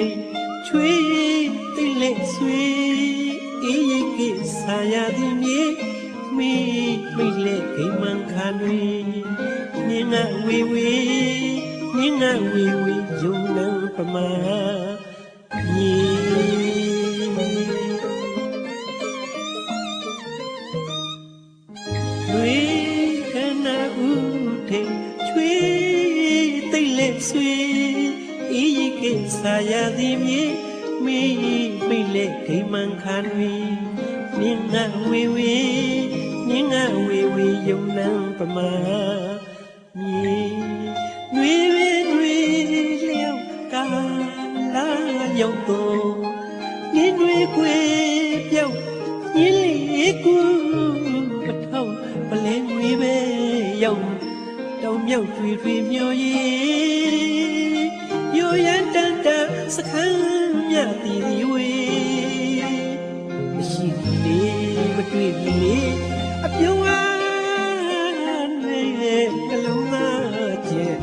နေချွေးတိလက်ဆွေအေးရိတ်ကိဆာရသည်မြေမိမိလက်ခိမန်ခါတွင်မြင်ငါဝေဝေမြင်ငါဝေဝေယုံနံပမာမြေ ဆာရသည်မြေမိမိလက်ဂိမ္မန်ခန်ဝီညင်ငါဝေဝေညင်ငါဝေဝေယုံနံပမာမြေနွေနွေလျောက်ကာလာရောက်တော့ညင်နွေကွေပြောက်ညင်လေးကူပထောက်ပလဲငွေပဲရောက်တောင်မြောက်ကျွေကျွေမျောရည် ရိုရန်တန်တန်စခန်းမြတီဝေမရှိဘူးလေမတွေ့ဘူးလေအပြုံးအားနဲ့နှလုံးသားကျက်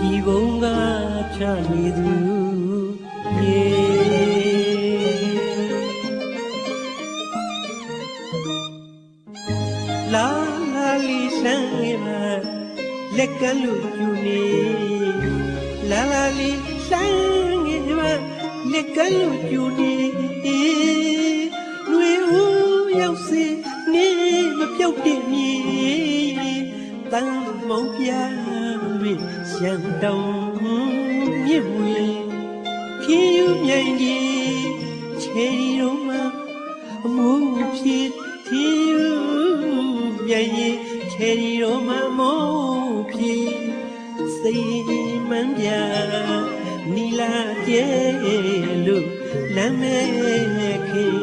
ဒီဘုံကချနေသူရေလာလာလီဆန်းငယ်မှာလက်ကလူကျူနေ လာလာလီဆန်းငယ်မှာလက်ကလူကျူနေလွေဦးရောက်စီနေမပြောက်တဲ့မြေတန်မောင်ပြတွေရှမ်းတောင်မြင့်ဝေခီးယူမြိုင်ကြီးချေရီတော်မှာအမိုးဖြစ်ထီယူမြိုင်ကြီးချေရီတော်မှာအမိုးဖြစ် စိတ်မှန်ပြနီလာကျဲလို့လမ်းမဲခင်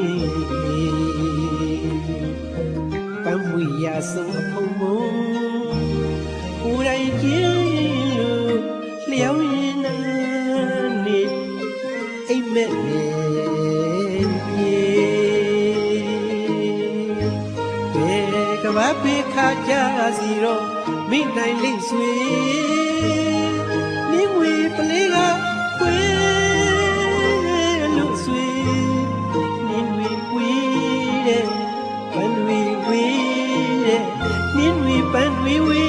ပန်းမွေရဆုံးအဖုံဖုံကိုယ်တိုင်ကျင်းလို့လျောင်းရင်နာနေအိမ်မက်နေပြေဘယ်ကဘာပေခါကြစီတော့မိနိုင်လိမ့်ဆွေမြင်းဝေ ပလေးကခွေလို့ဆွေမြင်းဝေကွေတဲ့ပန်းဝေဝေတဲ့မြင်းဝေပန်းဝေဝေ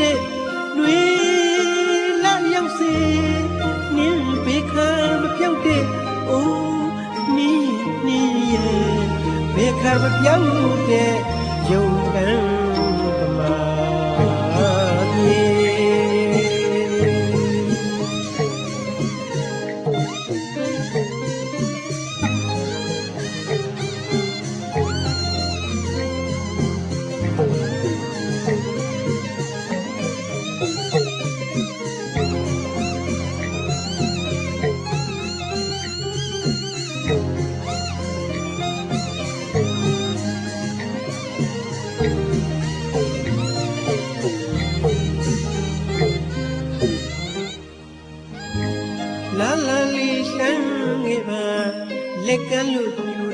တဲ့တွေလာရောက်စေနင်းဘေခါမပြောက်တဲ့အိုးနီးနီးရဲ့ဘေခါမပြောက်တဲ့ယုံကံပ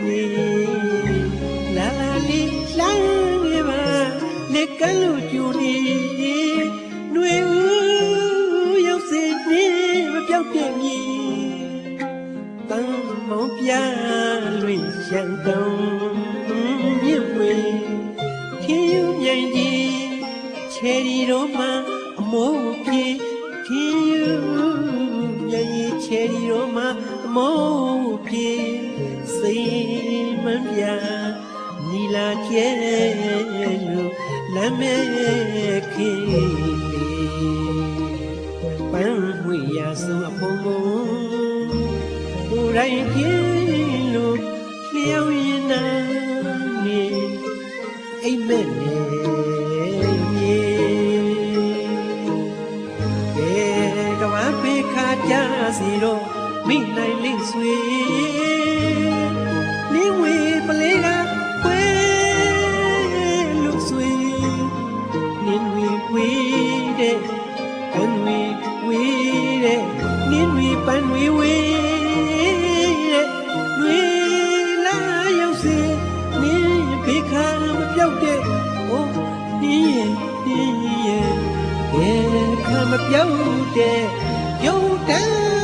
လူလူနေလာလာလီရှမ်းငယ်ပါလက်ကလူကျူနေຫນွေဦးရောက်စေနေမပြောက်တဲ့မြေတန်မောင်ပြလွင်ရှမ်းတောင်မြင့်ဝေခင်းယူမြိုင်ကြီးချယ်ရီတော်မှာအမိုးပြေခင်းယူမြည်ရချယ်ရီရောမှာအ မောပြေစိတ်မှန်ပြနီလာကျဲလို့လမ်းမဲခင်ပန်းမွေရဆုံးအဖုံဖုံကိုယ်တိုင်ကျင်းလို့လျောင်းရင်နာနေအိမ်မက်နေမြေဘယ်ကဘာပေခါကြစီတော့ မိနိုင်လိမ့်ဆွေလင်းဝေပလေးကခွေလူဆွေနင်းဝေဝေတဲ့ပန်းဝေဝေတဲ့နင်းဝေပန်းဝေဝေတဲ့ဝေလာရောက်စေနင်းဖေခါမပြောက်တဲ့ဟိုနင်းရဲ့နင်းရဲ့ဘယ်ခါမပြောင်းတဲ့ယုံတန်း